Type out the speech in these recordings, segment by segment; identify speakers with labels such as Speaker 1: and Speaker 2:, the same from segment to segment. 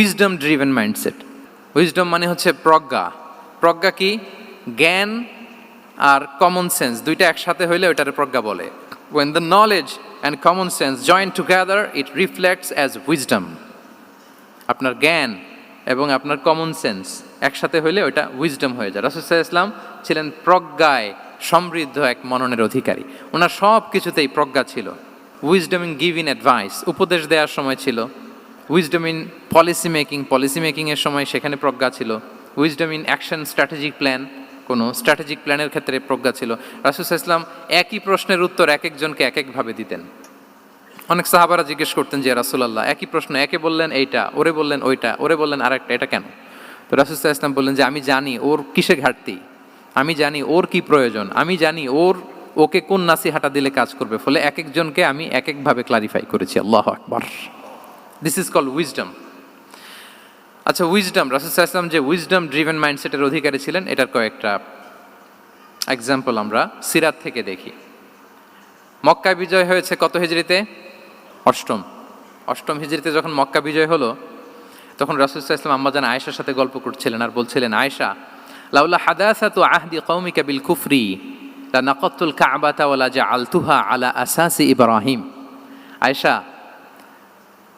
Speaker 1: Wisdom driven mindset wisdom মানে হচ্ছে প্রজ্ঞা। প্রজ্ঞা কি? জ্ঞান আর কমন সেন্স দুইটা একসাথে হইলে ওইটারে প্রজ্ঞা বলে। When the knowledge and common sense join together it reflects as wisdom আপনার জ্ঞান এবং আপনার কমন সেন্স একসাথে হইলে ওইটা উইজডম হয়ে যায়। রাসুসাহ ইসলাম ছিলেন প্রজ্ঞায় সমৃদ্ধ এক মননের অধিকারী। ওনার সব কিছুতেই প্রজ্ঞা ছিল। Wisdom in give in advice উপদেশ দেওয়ার সময় ছিল। Wisdom in policy making policy মেকিংয়ের সময় সেখানে প্রজ্ঞা ছিল। Wisdom in action strategic plan কোনো স্ট্র্যাটেজিক প্ল্যানের ক্ষেত্রে প্রজ্ঞা ছিল। রাসুসাহ ইসলাম একই প্রশ্নের উত্তর এক একজনকে এক একভাবে দিতেন। অনেক সাহাবারা জিজ্ঞেস করতেন যে রাসুলাল্লাহ, একই প্রশ্ন একে বললেন এইটা, ওরে বললেন ওইটা, ওরে বললেন আরেকটা, এটা কেন? তো রাসুসাহ ইসলাম বললেন যে, আমি জানি ওর কিসে ঘাটতি। আমি জানি ওর কি প্রয়োজন। আমি জানি ওর, ওকে কোন নাসি নাসিহাটা দিলে কাজ করবে। ফলে এক একজনকে আমি এক একভাবে ক্লারিফাই করেছি। আল্লাহ আকবার। দিস ইজ কল উইজডম আচ্ছা উইজডম রাসুসাহ ইসলাম যে উইজডম ড্রিভেন মাইন্ডসেটের অধিকারী ছিলেন, এটার কয়েকটা এক্সাম্পল আমরা সিরাত থেকে দেখি। মক্কা বিজয় হয়েছে কত হিজড়িতে? অষ্টম। অষ্টম হিজড়িতে যখন মক্কা বিজয় হলো, তখন রাসুলসাহ ইসলাম আম্মাজান আয়েশার সাথে গল্প করছিলেন আর বলছিলেন, আয়েশা, লাউলা হাদাসা তো আহদি কৌমিকা বিল কুফরি লা নাকতুল কাবাতা ওয়ালা জা আলতুহা আলা আসাসি ইব্রাহিম। আয়েশা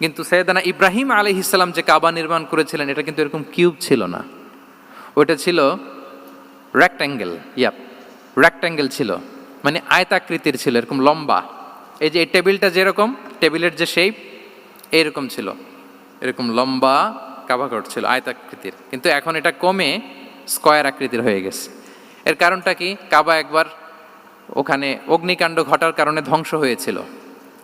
Speaker 1: কিন্তু সৈয়দানা ইব্রাহিম আলী ইসলাম যে কাবা নির্মাণ করেছিলেন, এটা কিন্তু এরকম কিউব ছিল না। ওটা ছিল রেক্ট্যাঙ্গেল ইয়াপ রেক্ট্যাঙ্গেল ছিল। মানে আয়তাকৃতির ছিল, এরকম লম্বা। এই যে এই টেবিলটা যেরকম, টেবিলের যে শেপ এরকম ছিল। এরকম লম্বা কাভাঘর ছিল, আয়তাকৃতির। কিন্তু এখন এটা কমে স্কয়ার আকৃতির হয়ে গেছে। এর কারণটা কি? কাবা একবার ওখানে অগ্নিকাণ্ড ঘটার কারণে ধ্বংস হয়েছিল।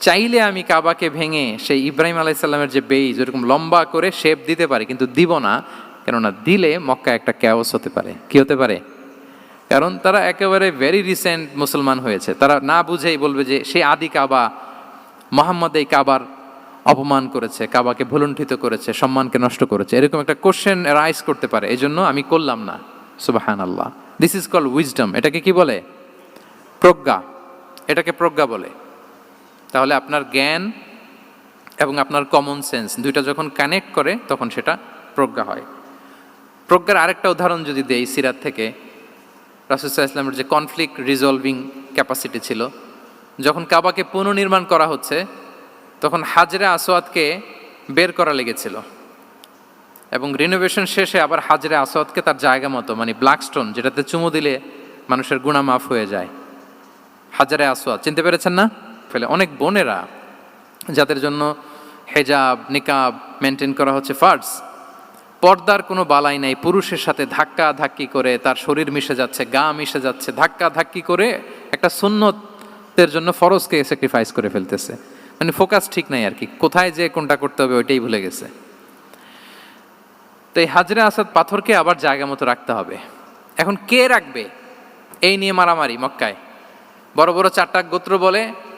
Speaker 1: চাইলে আমি কাবাকে ভেঙে সেই ইব্রাহিম আলাইসাল্লামের যে বেইজ, ওরকম লম্বা করে শেপ দিতে পারি, কিন্তু দিব না, কেননা দিলে মক্কা একটা ক্যাওস হতে পারে। কি হতে পারে? কারণ তারা একেবারে ভেরি রিসেন্ট মুসলমান হয়েছে। তারা না বুঝেই বলবে যে সে আদি কাবা, মোহাম্মদ এই কাবার অপমান করেছে, কাবাকে ভুলুণ্ঠিত করেছে, সম্মানকে নষ্ট করেছে। এরকম একটা কোশ্চেন রাইজ করতে পারে এই জন্য আমি করলাম না। সুবাহান আল্লাহ দিস ইজ কল উইজডম এটাকে কি বলে? প্রজ্ঞা। এটাকে প্রজ্ঞা বলে। তাহলে আপনার জ্ঞান এবং আপনার কমন সেন্স দুইটা যখন কানেক্ট করে, তখন সেটা প্রজ্ঞা হয়। প্রজ্ঞার আরেকটা উদাহরণ যদি দেই সিরাত থেকে রাসুসাহ ইসলামের যে কনফ্লিক্ট রিজলভিং ক্যাপাসিটি ছিল, যখন কাবাকে পুনর্নির্মাণ করা হচ্ছে, তখন হাজরা আসোয়াদকে বের করা লেগেছিল। এবং রিনোভেশন শেষে আবার হাজরে আসোয়াদকে তার জায়গা মতো মানে ব্ল্যাক স্টোন যেটাতে চুমু দিলে মানুষের গুণা মাফ হয়ে যায়। হাজারে আসোয়াদ চিনতে পেরেছেন না? ফলে। অনেক বোনেরা যাদের জন্য হেজাব, নিকাব মেনটেন করা হচ্ছে ফার্স পর্দার কোনো বালাই নাই, পুরুষের সাথে ধাক্কা ধাক্কি করে তার শরীর মিশে যাচ্ছে, গা মিশে যাচ্ছে ধাক্কা ধাক্কি করে একটা সুন্নতের জন্য ফরজকে স্যাক্রিফাইস করে ফেলতেছে। মানে ফোকাস ঠিক নাই আর কি, কোথায় যে কোনটা করতে হবে ওইটাই ভুলে গেছে। তো এই হাজরা আসাদ পাথরকে আবার জায়গা মতো রাখতে হবে। এখন কে রাখবে? এই নিয়ে মারামারি মক্কায়। বড় বড় চারটা গোত্র বলে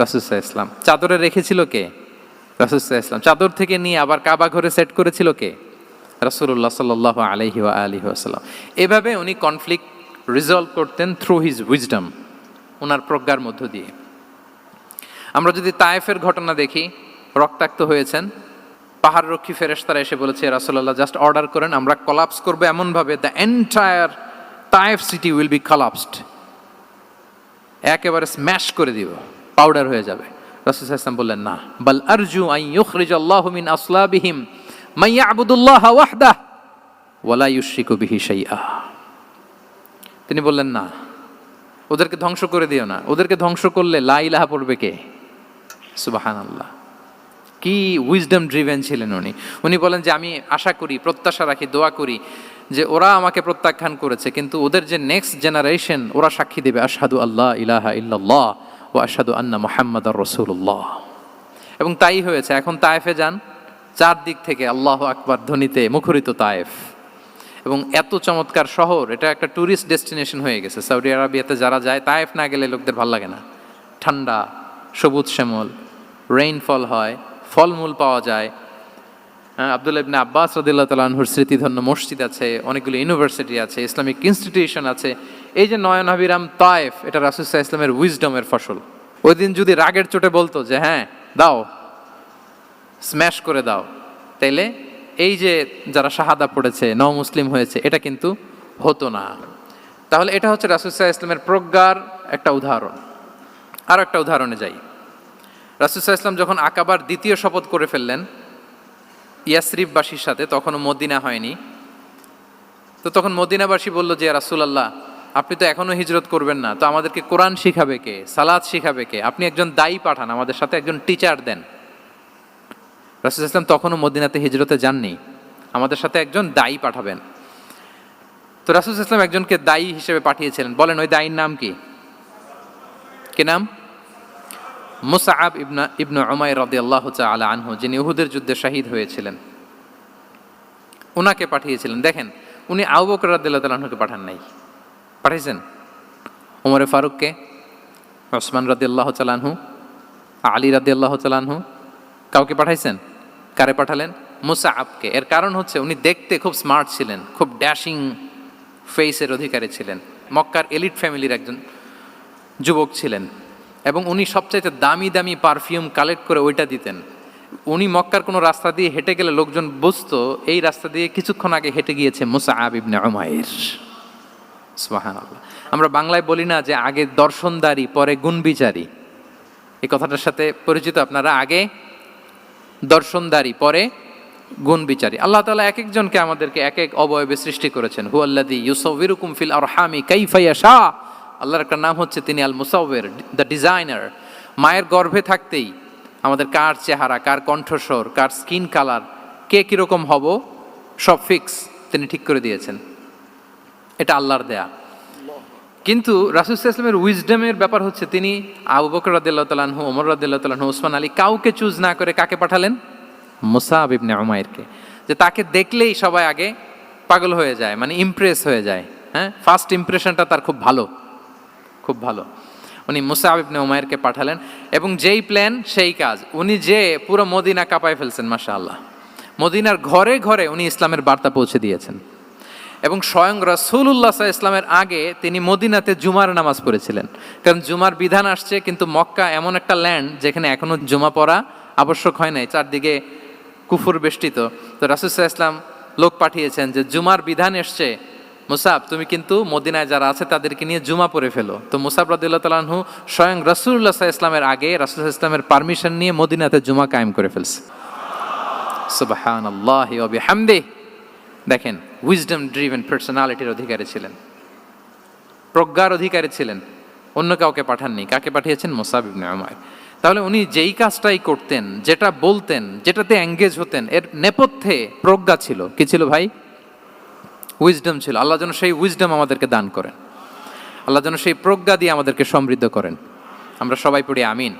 Speaker 1: রাসুসাহ ইসলাম চাদরে রেখেছিল কে? রাসুসাহ ইসলাম চাদর থেকে নিয়ে আবার কাবা ঘরে সেট করেছিল কে? রাসুল্লাহ সাল আলহি আলহি আসাল্লাম এভাবে উনি কনফ্লিক্ট রিজলভ করতেন থ্রু হিজ উইজডম ওনার প্রজ্ঞার মধ্য দিয়ে। আমরা যদি তায়েফের ঘটনা দেখি, রক্তাক্ত হয়েছেন, পাহাড় রক্ষী ফেরেশতারা এসে বলেছে রাসুল্লাহ জাস্ট অর্ডার করেন, আমরা কলাপস করব এমনভাবে the entire Taif city will be collapsed একেবারে স্ম্যাশ করে দিব। পাউডার হয়ে যাবে। বললেন, না। আরজু আসলাবিহিম। বিহি শাইআ। তিনি বললেন, না। ওদেরকে ধ্বংস করে দিও না। ওদেরকে ধ্বংস করলে লা ইলাহা পড়বে কে? সুবাহান আল্লাহ কি উইজডম ড্রিভেন ছিলেন উনি। উনি বলেন যে, আমি আশা করি, প্রত্যাশা রাখি, দোয়া করি যে, ওরা আমাকে প্রত্যাখ্যান করেছে, কিন্তু ওদের যে নেক্সট জেনারেশন ওরা সাক্ষী দেবে, আশহাদু আল্লাহ ইলাহা ইল্লাল্লাহ। ও আশহাদু আন্না মোহাম্মদ আর রসুল্লাহ এবং তাই হয়েছে এখন তায়েফে যান চারদিক থেকে আল্লাহ আকবার ধ্বনিতে মুখরিত তায়েফ। এবং এত চমৎকার শহর এটা একটা ট্যুরিস্ট ডেস্টিনেশন হয়ে গেছে। সৌদি আরবিয়াতে যারা যায় তায়েফ না গেলে লোকদের ভালো লাগে না। ঠান্ডা সবুজ শ্যামল রেইনফল হয় ফলমূল পাওয়া যায়। হ্যাঁ, আব্দুল্লাহ ইবনে আব্বাস রদিল্লাহ তালাহুর স্মৃতিধন্য মসজিদ আছে অনেকগুলো ইউনিভার্সিটি আছে ইসলামিক ইনস্টিটিউশন আছে। এই যে নয়ন আবিরাম তায়েফ, এটা রাসুসাহ ইসলামের উইজডমের ফসল। ওই দিন যদি রাগের চোটে বলতো যে হ্যাঁ দাও স্ম্যাশ করে দাও। তাইলে এই যে যারা শাহাদা পড়েছে নও মুসলিম হয়েছে, এটা কিন্তু হতো না। তাহলে এটা হচ্ছে রাসুসাহ ইসলামের প্রজ্ঞার একটা উদাহরণ। আরও একটা উদাহরণে যাই। রাসুসাহ ইসলাম যখন আকাবার দ্বিতীয় শপথ করে ফেললেন, ইয়াসরিফবাসীর সাথে, তখনও মদিনা হয়নি। তো তখন মদিনাবাসী বলল যে, রাসুলাল্লাহ আপনি তো এখনও হিজরত করবেন না। তো আমাদেরকে কোরআন শিখাবে কে? সালাদ শিখাবে কে? আপনি একজন দায়ী পাঠান, আমাদের সাথে একজন টিচার দেন। রাসুল ইসলাম তখনও মদিনাতে হিজরতে যাননি। আমাদের সাথে একজন দায়ী পাঠাবেন। তো রাসুল ইসলাম একজনকে দায়ী হিসেবে পাঠিয়েছিলেন। বলেন, ওই দায়ীর নাম কি? কে নাম? মুসাআব ইবনা, ইবনু উমাই রদি আল্লাহ আলা আনহু, যিনি উহুদের যুদ্ধে শাহিদ হয়েছিলেন। উনাকে পাঠিয়েছিলেন। দেখেন, উনি আউ বকর রাদিল্লাহ তালাহুকে পাঠান নাই। পাঠিয়েছেন উমরে ফারুককে, ওসমান রাদি আল্লাহ চালানহু আলী রাদি আল্লাহ চালানহু কাউকে পাঠাইছেন? কারে পাঠালেন? মুসা আপকে এর কারণ হচ্ছে উনি দেখতে খুব স্মার্ট ছিলেন, খুব ড্যাশিং ফেসের অধিকারী ছিলেন, মক্কার এলিট ফ্যামিলির একজন যুবক ছিলেন, এবং উনি সবচাইতে দামি দামি পারফিউম কালেক্ট করে ওইটা দিতেন। উনি মক্কার কোনো রাস্তা দিয়ে হেঁটে গেলে লোকজন বুঝতো, এই রাস্তা দিয়ে কিছুক্ষণ আগে হেঁটে গিয়েছে মুসা ইবনে উমায়ের সুবাহান আল্লাহ আমরা বাংলায় বলি না যে আগে দর্শনদারি, পরে গুণবিচারী। এই কথাটার সাথে পরিচিত আপনারা, আগে দর্শনদারি, পরে গুণ বিচারী আল্লাহ তালা এক একজনকে আমাদেরকে এক এক অবয়বে সৃষ্টি করেছেন। হু আল্লাদি ইউসবিরুকুম ফিল আর হামি কাইফাইয়া শাহ আল্লাহর একটা নাম হচ্ছে, তিনি আল মুসাউবের দ্য ডিজাইনার। মায়ের গর্ভে থাকতেই আমাদের কার চেহারা, কার কণ্ঠস্বর, কার স্কিন কালার, কে কীরকম হব, সব ফিক্স তিনি ঠিক করে দিয়েছেন। এটা আল্লাহর দেয়া। কিন্তু রাসুল ইসলামের উইজডমের ব্যাপার হচ্ছে তিনি আবু বকর রাদিল্লাহ তালাহু ওমর রাদিল্লাহ তালাহু ওসমান আলী কাউকে চুজ না করে কাকে পাঠালেন? মুসাব ইবনে উমায়েরকে যে তাকে দেখলেই সবাই আগে পাগল হয়ে যায় মানে ইমপ্রেস হয়ে যায়। হ্যাঁ? ফার্স্ট ইমপ্রেশনটা তার খুব ভালো। খুব ভালো। উনি মুসাব ইবনে উমায়েরকে পাঠালেন এবং যেই প্ল্যান সেই কাজ। উনি যে পুরো মদিনা কাঁপায় ফেলছেন মাশা আল্লাহ মদিনার ঘরে ঘরে উনি ইসলামের বার্তা পৌঁছে দিয়েছেন। এবং স্বয়ং রসুল্লাহ ইসলামের আগে তিনি মদিনাতে জুমার নামাজ পড়েছিলেন। কারণ জুমার বিধান আসছে কিন্তু মক্কা এমন একটা ল্যান্ড যেখানে এখনও জুমা পড়া আবশ্যক হয় নাই, চারদিকে কুফুর বেষ্টিত। তো রাসুসাহ ইসলাম লোক পাঠিয়েছেন যে, জুমার বিধান এসছে। মুসাব, তুমি কিন্তু মদিনায় যারা আছে তাদেরকে নিয়ে জুমা পড়ে ফেলো। তো মুসাব রাদিল্লাহ তালাহু স্বয়ং রসুল্লাহ ইসলামের আগে রাসুল ইসলামের পারমিশন নিয়ে মদিনাতে জুমা কায়েম করে ফেলছে। সুবাহান আল্লাহ দেখেন উইজডম ড্রিভেন পার্সোনালিটির অধিকারী ছিলেন। প্রজ্ঞার অধিকারী ছিলেন। অন্য কাউকে পাঠাননি। কাকে পাঠিয়েছেন? মোসাব ইবনে আমার তাহলে উনি যেই কাজটাই করতেন, যেটা বলতেন, যেটাতে এঙ্গেজ হতেন, এর নেপথ্যে প্রজ্ঞা ছিল। কি ছিল ভাই? উইজডম ছিল। আল্লাহ যেন সেই উইজডম আমাদেরকে দান করেন। আল্লাহ যেন সেই প্রজ্ঞা দিয়ে আমাদেরকে সমৃদ্ধ করেন। আমরা সবাই পড়ি আমিন।